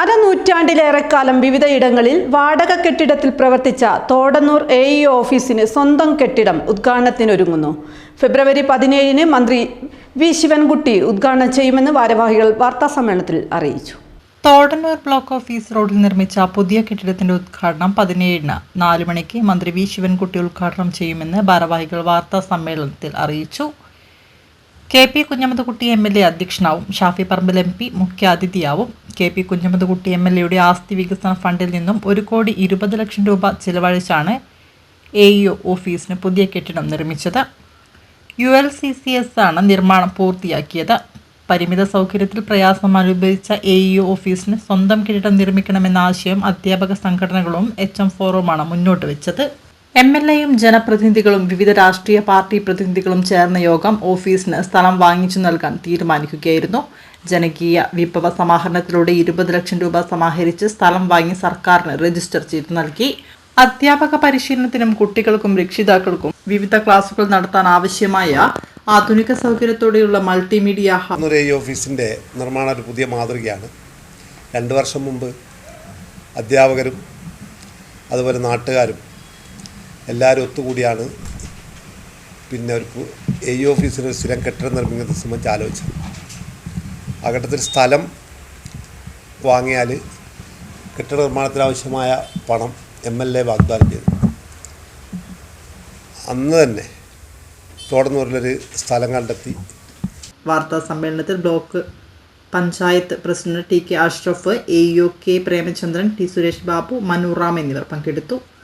അരനൂറ്റാണ്ടിലേറെക്കാലം വിവിധയിടങ്ങളിൽ വാടക കെട്ടിടത്തിൽ പ്രവർത്തിച്ച തോടന്നൂർ എ ഇ ഓഫീസിന് സ്വന്തം കെട്ടിടം ഉദ്ഘാടനത്തിനൊരുങ്ങുന്നു. ഫെബ്രുവരി പതിനേഴിന് മന്ത്രി വി ശിവൻകുട്ടി ഉദ്ഘാടനം ചെയ്യുമെന്ന് ഭാരവാഹികൾ വാർത്താസമ്മേളനത്തിൽ അറിയിച്ചു. തോടന്നൂർ ബ്ലോക്ക് ഓഫീസ് റോഡിൽ നിർമ്മിച്ച പുതിയ കെട്ടിടത്തിന്റെ ഉദ്ഘാടനം പതിനേഴിന് നാല് മണിക്ക് മന്ത്രി വി ശിവൻകുട്ടി ഉദ്ഘാടനം ചെയ്യുമെന്ന് ഭാരവാഹികൾ വാർത്താ സമ്മേളനത്തിൽ അറിയിച്ചു. K P Kunhammadkutty M L A അധ്യക്ഷനാവും. Shafi Parambil M P മുഖ്യാതിഥിയാവും. K P Kunhammadkutty M L എയുടെ ആസ്തി വികസന ഫണ്ടിൽ നിന്നും ഒരു കോടി ഇരുപത് ലക്ഷം രൂപ ചിലവഴിച്ചാണ് എ ഇ ഓഫീസിന് പുതിയ കെട്ടിടം നിർമ്മിച്ചത്. U L C C S ആണ് നിർമ്മാണം പൂർത്തിയാക്കിയത്. പരിമിത സൗകര്യത്തിൽ പ്രയാസം അനുഭവിച്ച എ ഇ ഓഫീസിന് സ്വന്തം കെട്ടിടം നിർമ്മിക്കണമെന്ന ആശയം അധ്യാപക സംഘടനകളും എച്ച് എം ഫോറവുമാണ് മുന്നോട്ട് വെച്ചത്. എം എൽ എയും ജനപ്രതിനിധികളും വിവിധ രാഷ്ട്രീയ പാർട്ടി പ്രതിനിധികളും ചേർന്ന യോഗം ഓഫീസിന് സ്ഥലം വാങ്ങിച്ചു നൽകാൻ തീരുമാനിക്കുകയായിരുന്നു. ജനകീയ വിഭവ സമാഹരണത്തിലൂടെ ഇരുപത് ലക്ഷം രൂപ സമാഹരിച്ച് സ്ഥലം വാങ്ങി സർക്കാരിന് രജിസ്റ്റർ ചെയ്തു നൽകി. അധ്യാപക പരിശീലനത്തിനും കുട്ടികൾക്കും രക്ഷിതാക്കൾക്കും വിവിധ ക്ലാസുകൾ നടത്താൻ ആവശ്യമായ ആധുനിക സൗകര്യത്തോടെയുള്ള മൾട്ടിമീഡിയ ഓഫീസിന്റെ നിർമ്മാണ ഒരു പുതിയ മാതൃകയാണ്. രണ്ട് വർഷം മുമ്പ് അധ്യാപകരും അതുപോലെ നാട്ടുകാരും എല്ലാവരും ഒത്തുകൂടിയാണ്. പിന്നെ ഒരു എ ഓഫീസിന് സ്ഥിരം കെട്ടിടം നിർമ്മിക്കുന്നത് സംബന്ധിച്ച് ആലോചിച്ചത്. ആ ഘട്ടത്തിൽ സ്ഥലം വാങ്ങിയാൽ കെട്ടിട നിർമ്മാണത്തിനാവശ്യമായ പണം എം എൽ എ വാഗ്ദാനം ചെയ്തു. അന്ന് തന്നെ തോടന്നൂരിലൊരു സ്ഥലം കണ്ടെത്തി. വാർത്താ സമ്മേളനത്തിൽ block panchayat president T K Ashraf A U K Premachandran T Suresh Babu Manu Ram എന്നിവർ പങ്കെടുത്തു.